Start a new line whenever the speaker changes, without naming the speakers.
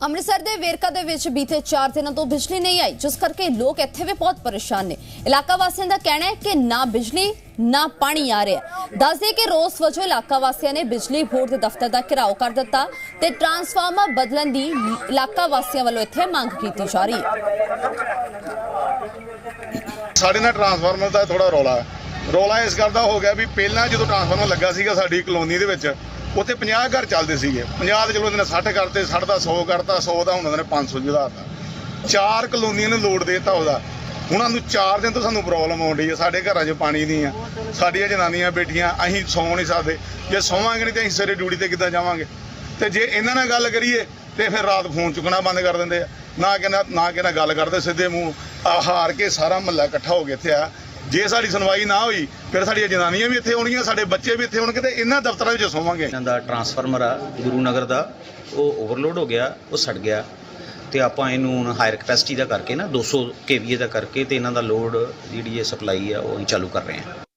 ਅੰਮ੍ਰਿਤਸਰ ਦੇ ਵੇਰਕਾ ਦੇ ਵਿੱਚ ਬੀਤੇ 4 ਦਿਨਾਂ ਤੋਂ ਬਿਜਲੀ ਨਹੀਂ ਆਈ, ਜਿਸ ਕਰਕੇ ਲੋਕ ਇੱਥੇ ਵੀ ਬਹੁਤ ਪਰੇਸ਼ਾਨ ਨੇ। ਇਲਾਕਾ ਵਾਸੀਆਂ ਦਾ ਕਹਿਣਾ ਹੈ ਕਿ ਨਾ ਬਿਜਲੀ, ਨਾ ਪਾਣੀ ਆ ਰਿਹਾ ਦੱਸਦੇ ਕਿ ਰੋਸ ਵਜੋਂ ਇਲਾਕਾ ਵਾਸੀਆਂ ਨੇ ਬਿਜਲੀ ਬੋਰਡ ਦੇ ਦਫ਼ਤਰ ਦਾ ਘਿਰਾਓ ਕਰ ਦਿੱਤਾ ਤੇ ਟਰਾਂਸਫਾਰਮਰ ਬਦਲਣ ਦੀ ਇਲਾਕਾ ਵਾਸੀਆਂ ਵੱਲੋਂ ਇੱਥੇ ਮੰਗ ਕੀਤੀ ਜਾ ਰਹੀ ਹੈ।
ਸਾਡੇ ਨਾਲ ਟਰਾਂਸਫਾਰਮਰ ਦਾ ਥੋੜਾ ਰੌਲਾ ਹੈ। ਰੌਲਾ ਇਸ ਗੱਲ ਦਾ ਹੋ ਗਿਆ ਵੀ ਪਹਿਲਾਂ ਜਦੋਂ ਟਰਾਂਸਫਾਰਮਰ ਲੱਗਾ ਸੀਗਾ ਸਾਡੀ ਕਲੋਨੀ ਦੇ ਵਿੱਚ ਉੱਥੇ 50 ਘਰ ਚੱਲਦੇ ਸੀਗੇ। 50 ਦੇ ਚਲੋ ਉਹਨੇ 60 ਕਰਤੇ 60 ਦਾ 100 ਕਰਤਾ 100 ਦਾ ਹੁਣ ਉਹਨਾਂ ਨੇ 500 ਵਧਾਤਾ ਚਾਰ ਕਲੋਨੀਆਂ ਨੂੰ ਲੋਡ ਦੇਤਾ ਉਹਦਾ। ਉਹਨਾਂ ਨੂੰ 4 ਦਿਨ ਤੋਂ ਸਾਨੂੰ ਪ੍ਰੋਬਲਮ ਆਉਣ ਡਈ ਹੈ ਸਾਡੇ ਘਰਾਂ 'ਚ ਪਾਣੀ ਨਹੀਂ ਆ, ਸਾਡੀਆਂ ਜਨਾਨੀਆਂ ਬੇਟੀਆਂ ਅਸੀਂ ਸੌਂ ਨਹੀਂ ਸਕਦੇ। ਜੇ ਸੌਵਾਂਗੇ ਨਹੀਂ ਤੇ ਅਸੀਂ ਸਵੇਰੇ ਡਿਊਟੀ ਤੇ ਕਿੱਦਾਂ ਜਾਵਾਂਗੇ? ਤੇ ਜੇ ਇਹਨਾਂ ਨਾਲ ਗੱਲ ਕਰੀਏ, ਤੇ ਫਿਰ ਰਾਤ ਫੋਨ ਚੁੱਕਣਾ ਬੰਦ ਕਰ ਦਿੰਦੇ ਆ। ਨਾ ਕਿਹਨਾਂ ਨਾ ਕਿਹਨਾਂ ਗੱਲ ਕਰਦੇ ਸਿੱਧੇ ਮੂੰਹ। ਹਾਰ ਕੇ ਸਾਰਾ ਮਹੱਲਾ ਇਕੱਠਾ ਹੋ ਗਿਆ ਇੱਥੇ ਆ। ਜੇ ਸਾਡੀ ਸੁਣਵਾਈ ਨਾ ਹੋਈ, ਫਿਰ ਸਾਡੀਆਂ ਜਨਾਨੀਆਂ ਵੀ ਇੱਥੇ ਆਉਣਗੀਆਂ, ਸਾਡੇ ਬੱਚੇ ਵੀ ਇੱਥੇ ਆਉਣਗੇ ਤੇ ਇਹਨਾਂ ਦਫ਼ਤਰਾਂ ਵਿੱਚ ਸੋਵਾਂਗੇ।
ਇਹਨਾਂ ਦਾ ਟਰਾਂਸਫਾਰਮਰ ਆ, ਗੁਰੂ ਨਗਰ ਦਾ, ਉਹ ਓਵਰਲੋਡ ਹੋ ਗਿਆ, ਉਹ ਸੜ ਗਿਆ। ਤੇ ਆਪਾਂ ਇਹਨੂੰ ਹੁਣ ਹਾਇਰ ਕਪੈਸਿਟੀ ਦਾ ਕਰਕੇ ਨਾ 200 ਕੇਵੀਏ ਦਾ ਕਰਕੇ ਤੇ ਇਹਨਾਂ ਦਾ ਲੋਡ ਜਿਹੜੀ ਇਹ ਸਪਲਾਈ ਆ, ਉਹ ਅਸੀਂ ਚਾਲੂ ਕਰ ਰਹੇ ਹਾਂ।